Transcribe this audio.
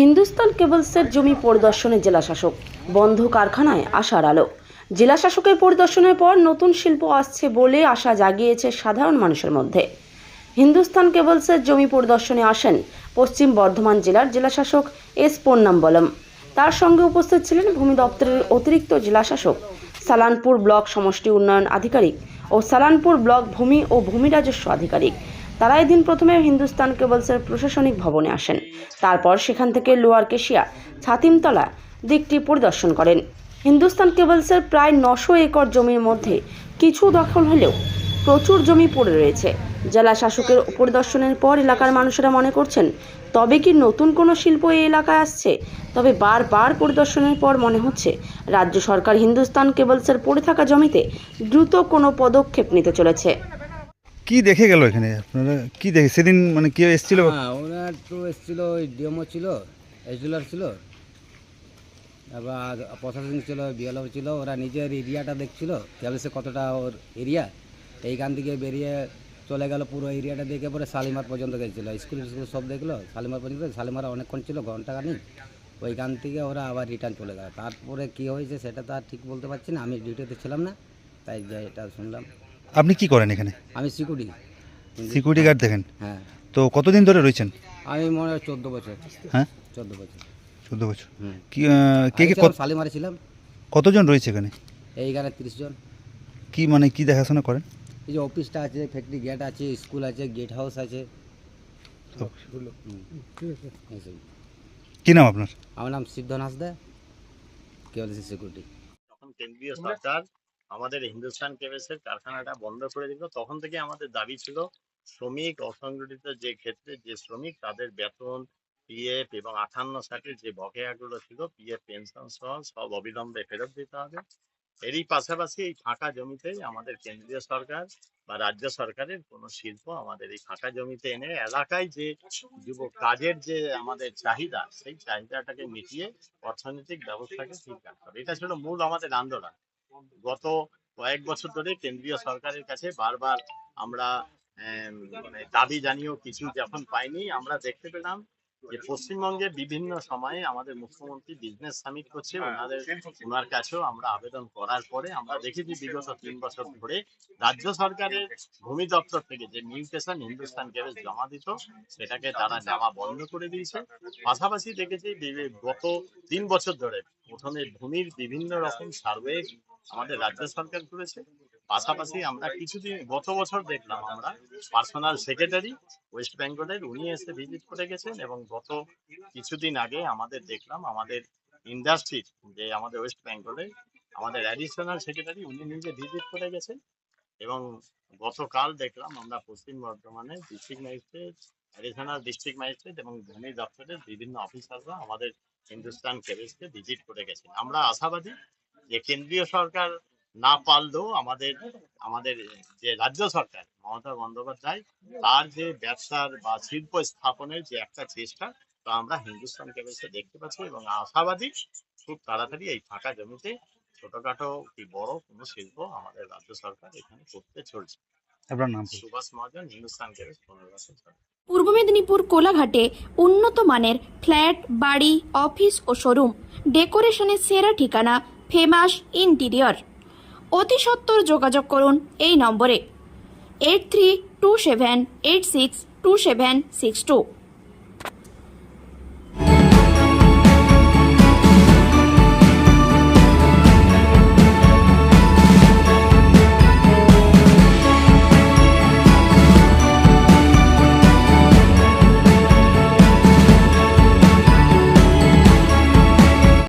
হিন্দুস্তান কেবলসের জমি পরিদর্শনে জেলাশাসক। বন্ধ কারখানায় আশার আলো। জেলাশাসকের পরিদর্শনের পর নতুন শিল্প আসছে বলে আশা জাগিয়েছে সাধারণ মানুষের মধ্যে। হিন্দুস্তান কেবলসের জমি পরিদর্শনে আসেন পশ্চিম বর্ধমান জেলার জেলাশাসক এস পন্নাম্বলম তার সঙ্গে উপস্থিত ছিলেন ভূমি দপ্তরের অতিরিক্ত জেলাশাসক, সালানপুর ব্লক সমষ্টি উন্নয়ন আধিকারিক ও সালানপুর ব্লক ভূমি ও ভূমি রাজস্ব আধিকারিক। তারা এদিন প্রথমে হিন্দুস্তান কেবলসের প্রশাসনিক ভবনে আসেন। তারপর সেখান থেকে লোয়ার কেশিয়া ছাতিমতলা দিকটি পরিদর্শন করেন। হিন্দুস্তান কেবলসের প্রায় নশো একর জমির মধ্যে কিছু দখল হলেও প্রচুর জমি পড়ে রয়েছে। জেলা শাসকের পরিদর্শনের পর এলাকার মানুষেরা মনে করছেন, তবে কি নতুন কোনো শিল্প এই এলাকায় আসছে? তবে বারবার পরিদর্শনের পর মনে হচ্ছে, রাজ্য সরকার হিন্দুস্তান কেবলসের পড়ে থাকা জমিতে দ্রুত কোনো পদক্ষেপ নিতে চলেছে। কি দেখে গেল এখানে? আপনারা কি দেখে সেদিন মানে কেউ এসেছিল? হ্যাঁ ওনার তো এসেছিল, ওই ডিএমও ছিল এসডিলার ছিল। তারপর প্রশাসন ছিল বিএলও ছিল, ওরা নিজের এরিয়াটা দেখছিল সে কতটা ওর এরিয়া এইখান থেকে বেরিয়ে চলে গেল, পুরো এরিয়াটা দেখে পরে শালিমার পর্যন্ত গেছিল। স্কুল স্কুল সব দেখল, শালিমার পর্যন্ত শালিমার অনেকক্ষণ ছিল, ঘণ্টা খানিক। ওইখান থেকে ওরা আবার রিটার্ন চলে গেল। তারপরে কী হয়েছে, সেটা তো আর ঠিক বলতে পারছি না। আমি ডিউটিতে ছিলাম না, তাই এটা শুনলাম। আপনি কি করেন এখানে? আমি সিকিউরিটি সিকিউরিটি গার্ড দেখেন। হ্যাঁ। তো কতদিন ধরে রয়েছেন? আমি মনে হয় চোদ্দ বছর হ্যাঁ? চোদ্দ বছর। চোদ্দ বছর। হুম। কি আহ, কে কে কত- শালিমারে ছিলাম। কতজন রয়েছে এখানে? এইখানে তিরিশ জন। কি মানে কি দেখাশোনা করেন? এই যে অফিসটা আছে ফ্যাক্টরি গেট আছে স্কুল আছে গেট হাউস আছে। সব। হুম, এইসব। কি নাম আপনার? আমার নাম সিদ্ধ হাসদা কেওয়ালসি সিকিউরিটি তখন কেন্দ্রীয় সরকার আমাদের হিন্দুস্তান কেবেসের কারখানাটা বন্ধ করে দিল। তখন থেকে আমাদের দাবি ছিল, শ্রমিক অসংগঠিত যে ক্ষেত্রে যে শ্রমিক, তাদের বেতন পিএফ এবং আঠান্ন ষাটের যে বকেয়াগুলো ছিল পিএফ পেনশন সহ সব অবিলম্বে ফেরত দিতে হবে। এরই পাশাপাশি এই ফাঁকা জমিতেই আমাদের কেন্দ্রীয় সরকার বা রাজ্য সরকারের কোনো শিল্প আমাদের এই ফাঁকা জমিতে এনে এলাকায় যে যুব কাজের যে আমাদের চাহিদা, সেই চাহিদাটাকে মিটিয়ে অর্থনৈতিক ব্যবস্থাকে ঠিক রাখতে হবে। এটা ছিল মূল আমাদের আন্দোলন। গত কয়েক বছর ধরে কেন্দ্রীয় সরকারের কাছে বারবার আমরা মানে দাবি জানিয়েও কিছু যখন পাইনি আমরা দেখতে পেলাম যে পশ্চিমবঙ্গে বিভিন্ন সময়ে আমাদের মুখ্যমন্ত্রী বিজনেস সামিট করছে ওনাদের ওনার কাছেও আমরা আবেদন করার পরে আমরা দেখেছি বিগত তিন বছর ধরে রাজ্য সরকারের ভূমি দপ্তর থেকে যে মিউটেশন হিন্দুস্তান গ্যারেজ জমা দিত সেটাকে তারা নেওয়া বন্ধ করে দিয়েছে। পাশাপাশি দেখেছি গত তিন বছর ধরে প্রথমে ভূমির বিভিন্ন রকম সার্ভে আমাদের রাজ্য সরকার করেছে। পাশাপাশি আমরা কিছুদিন গত বছর দেখলাম আমরা পার্সোনাল সেক্রেটারি ওয়েস্ট বেঙ্গলের উনি এসে ভিজিট করে গেছেন এবং গত কিছুদিন আগে আমাদের দেখলাম, আমাদের ইন্ডাস্ট্রির যে আমাদের ওয়েস্ট বেঙ্গলে আমাদের অ্যাডিশনাল সেক্রেটারি উনি নিজে ভিজিট করে গেছেন এবং গতকাল দেখলাম আমরা পশ্চিম বর্ধমানে district magistrate additional district magistrate এবং ভূমি দপ্তরের বিভিন্ন অফিসাররা আমাদের হিন্দুস্তান কেবেসকে ভিজিট করে গেছেন। আমরা আশাবাদী যে কেন্দ্রীয় সরকার না পারলেও আমাদের আমাদের যে রাজ্য সরকার মমতা বন্দ্যোপাধ্যায় তার যে ব্যবসার বা শিল্প স্থাপনের যে একটা চেষ্টা তা আমরা হিন্দুস্তান কেবেসে দেখতে পাচ্ছি এবং আশাবাদী খুব তাড়াতাড়ি এই ফাঁকা জমিতে ছোটখাটো কি বড় কোনো শিল্প আমাদের রাজ্য সরকার এখানে করতে চলছে। আপনার নাম সুভাষ মহাজন হিন্দুস্তান পূর্ব মেদিনীপুর কোলাঘাটে উন্নত মানের ফ্ল্যাট বাড়ি অফিস ও শোরুম। ডেকোরেশনের সেরা ঠিকানা ফেমাস ইন্টিরিয়র। অতি যোগাযোগ করুন এই নম্বরে। Eight three two seven eight six two seven six two.